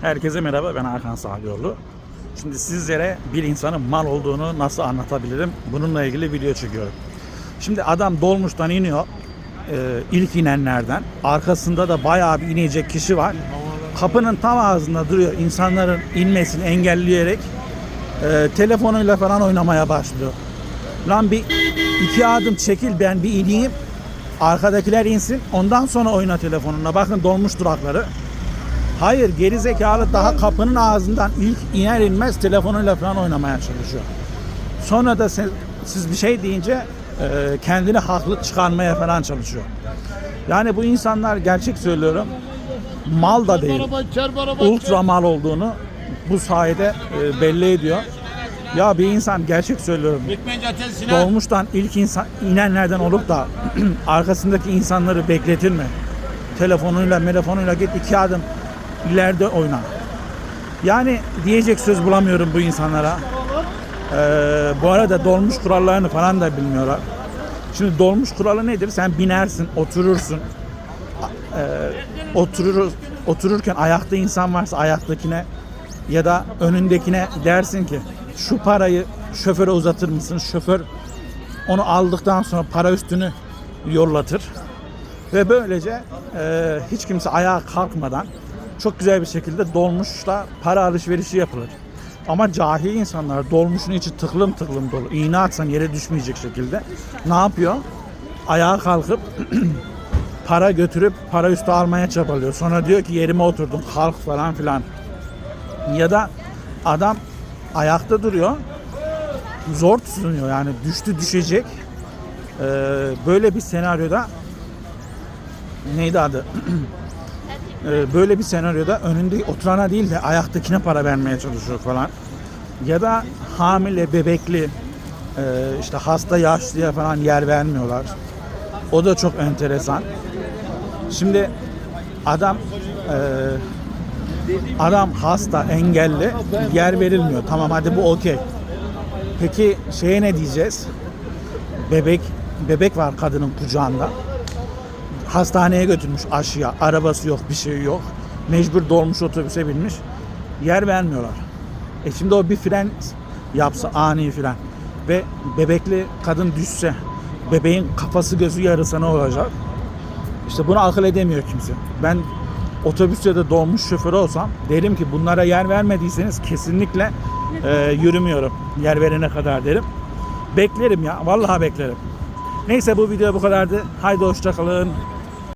Herkese merhaba ben Hakan Sağlıoğlu. Şimdi sizlere bir insanın mal olduğunu nasıl anlatabilirim? Bununla ilgili video çekiyorum. Şimdi adam dolmuştan iniyor. Ee, ilk inenlerden. Arkasında da bayağı bir inecek kişi var. Kapının tam ağzında duruyor. İnsanların inmesini engelleyerek e, telefonuyla falan oynamaya başlıyor. Lan bir iki adım çekil ben bir ineyim. Arkadakiler insin. Ondan sonra oyna telefonuna. Bakın dolmuş durakları. Hayır geri zekalı daha kapının ağzından ilk iner inmez telefonuyla falan oynamaya çalışıyor. Sonra da siz, siz bir şey deyince e, kendini haklı çıkarmaya falan çalışıyor. Yani bu insanlar gerçek söylüyorum mal da değil. Ultra mal olduğunu bu sayede e, belli ediyor. Ya bir insan gerçek söylüyorum dolmuştan ilk insan inenlerden olup da arkasındaki insanları bekletir mi? Telefonuyla, telefonuyla git iki adım ileride oyna. Yani diyecek söz bulamıyorum bu insanlara. Ee, bu arada dolmuş kurallarını falan da bilmiyorlar. Şimdi dolmuş kuralı nedir? Sen binersin, oturursun. Ee, oturur, otururken ayakta insan varsa ayaktakine ya da önündekine dersin ki şu parayı şoföre uzatır mısın? Şoför onu aldıktan sonra para üstünü yollatır. Ve böylece e, hiç kimse ayağa kalkmadan çok güzel bir şekilde dolmuşla para alışverişi yapılır. Ama cahil insanlar dolmuşun içi tıklım tıklım dolu. İğne atsan yere düşmeyecek şekilde ne yapıyor? Ayağa kalkıp para götürüp para üstü almaya çabalıyor. Sonra diyor ki yerime oturdum kalk falan filan. Ya da adam ayakta duruyor. Zor tutunuyor yani düştü düşecek. Ee, böyle bir senaryoda neydi adı? Ee, böyle bir senaryoda önünde oturana değil de ayaktakine para vermeye çalışıyor falan. Ya da hamile, bebekli, e, işte hasta yaşlıya falan yer vermiyorlar. O da çok enteresan. Şimdi adam e, adam hasta, engelli, yer verilmiyor. Tamam hadi bu okey. Peki şeye ne diyeceğiz? Bebek bebek var kadının kucağında. Hastaneye götürmüş aşıya. Arabası yok, bir şey yok. Mecbur dolmuş otobüse binmiş. Yer vermiyorlar. E şimdi o bir fren yapsa ani fren ve bebekli kadın düşse bebeğin kafası gözü yarısa ne olacak? İşte bunu akıl edemiyor kimse. Ben otobüs ya da dolmuş şoförü olsam derim ki bunlara yer vermediyseniz kesinlikle e, yürümüyorum. Yer verene kadar derim. Beklerim ya. Vallahi beklerim. Neyse bu video bu kadardı. Haydi hoşçakalın.